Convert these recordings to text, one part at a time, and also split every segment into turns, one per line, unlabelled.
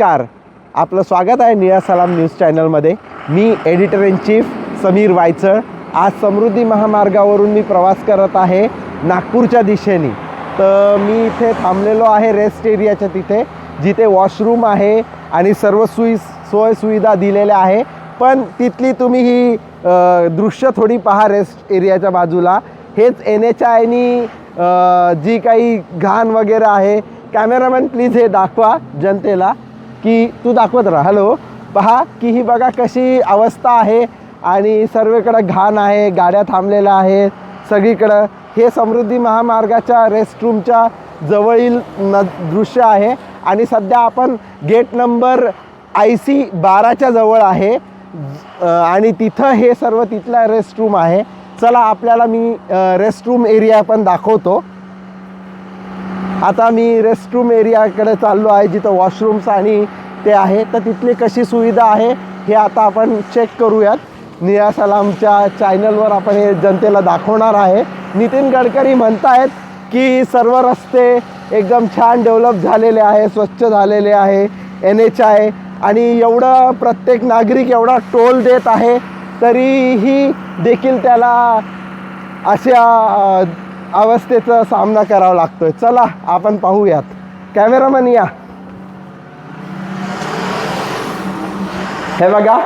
नमस्कार. आपलं स्वागत आहे निळा सलाम न्यूज चॅनलमध्ये. मी editor in chief Sameer Waychal. आज समृद्धी महामार्गावरून मी प्रवास करत आहे नागपूरच्या दिशेने. तर मी इथे थांबलेलो आहे रेस्ट एरियाच्या तिथे जिथे वॉशरूम आहे आणि सर्व सुई सोय सुविधा दिलेल्या आहे. पण तिथली तुम्ही ही दृश्य थोडी पहा रेस्ट एरियाच्या बाजूला. हेच एन एच आयनी जी काही घाण वगैरे आहे कॅमेरामॅन प्लीज हे दाखवा जनतेला. की तू दाखवत राहा. हॅलो पहा की ही बघा कशी अवस्था आहे आणि सर्वेकडं घाण आहे गाड्या थांबलेल्या आहेत. सगळीकडं हे समृद्धी महामार्गाच्या रेस्टरूमच्या जवळील न दृश्य आहे. आणि सध्या आपण गेट नंबर आय सी बाराच्या जवळ आहे. आणि तिथं हे सर्व तिथला रेस्टरूम आहे. चला आपल्याला मी रेस्टरूम एरिया पण दाखवतो. आता मी रेस्टरूम एरियाकडे चाललो आहे जिथं वॉशरूम्स आणि ते आहे. तर तिथली कशी सुविधा आहे हे आता आपण चेक करूयात. निया सलामच्या चॅनलवर आपण हे जनतेला दाखवणार आहे. नितीन गडकरी म्हणतायत की सर्व रस्ते एकदम छान डेव्हलप झालेले आहे स्वच्छ झालेले आहे एन एच आय आणि एवढं प्रत्येक नागरिक एवढा टोल देत आहे तरीही देखील त्याला अशा अवस्थेचा सामना करावा लागतोय. चला आपण पाहूयात. कॅमेरामॅन या. हे बघा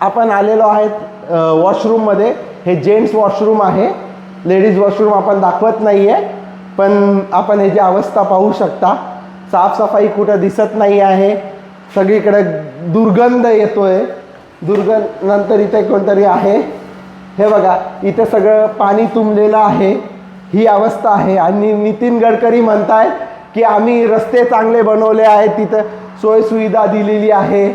आपण आलेलो आहेत वॉशरूममध्ये हे जेंट्स वॉशरूम आहे. लेडीज वॉशरूम आपण दाखवत नाही आहे पण आपण ह्याची अवस्था पाहू शकता साफसफाई कुठं दिसत नाही आहे. सगळीकडे दुर्गंध येतोय. दुर्गंध नंतर इथे कोणतरी आहे. हे बघा इथे सगळं पाणी तुंबलेलं आहे. ही अवस्था आहे. आणि नितीन गडकरी म्हणतायत की आम्ही रस्ते चांगले बनवले आहेत तिथं सोयसुविधा दिलेली आहे.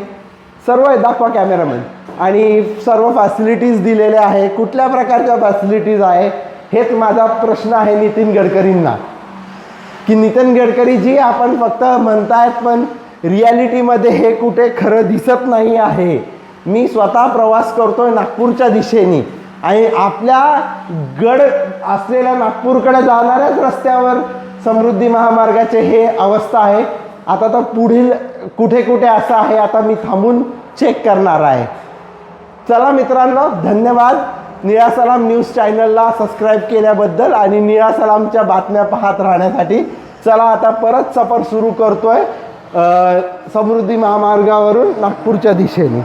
सर्व आहे दाखवा कॅमेरामॅन आणि सर्व फॅसिलिटीज दिलेल्या आहे. कुठल्या प्रकारच्या फॅसिलिटीज आहे? हेच माझा प्रश्न आहे नितीन गडकरींना. की नितीन गडकरी जी आपण फक्त म्हणतायत पण रियालिटीमध्ये हे कुठे खरं दिसत नाही आहे. मी स्वतः प्रवास करतोय नागपूरच्या दिशेने. आणि आपल्या गड असलेल्या नागपूरकडे जाणाऱ्याच रस्त्यावर समृद्धी महामार्गाचे हे अवस्था आहे. आता तर पुढील कुठे कुठे असं आहे आता मी थांबून चेक करणार आहे. चला मित्रांनो धन्यवाद. निळा सलाम न्यूज चॅनलला सबस्क्राईब केल्याबद्दल आणि निळा सलामच्या बातम्या पाहत राहण्यासाठी चला आता परत सफर सुरू करतोय समृद्धी महामार्गावरून नागपूरच्या दिशेने.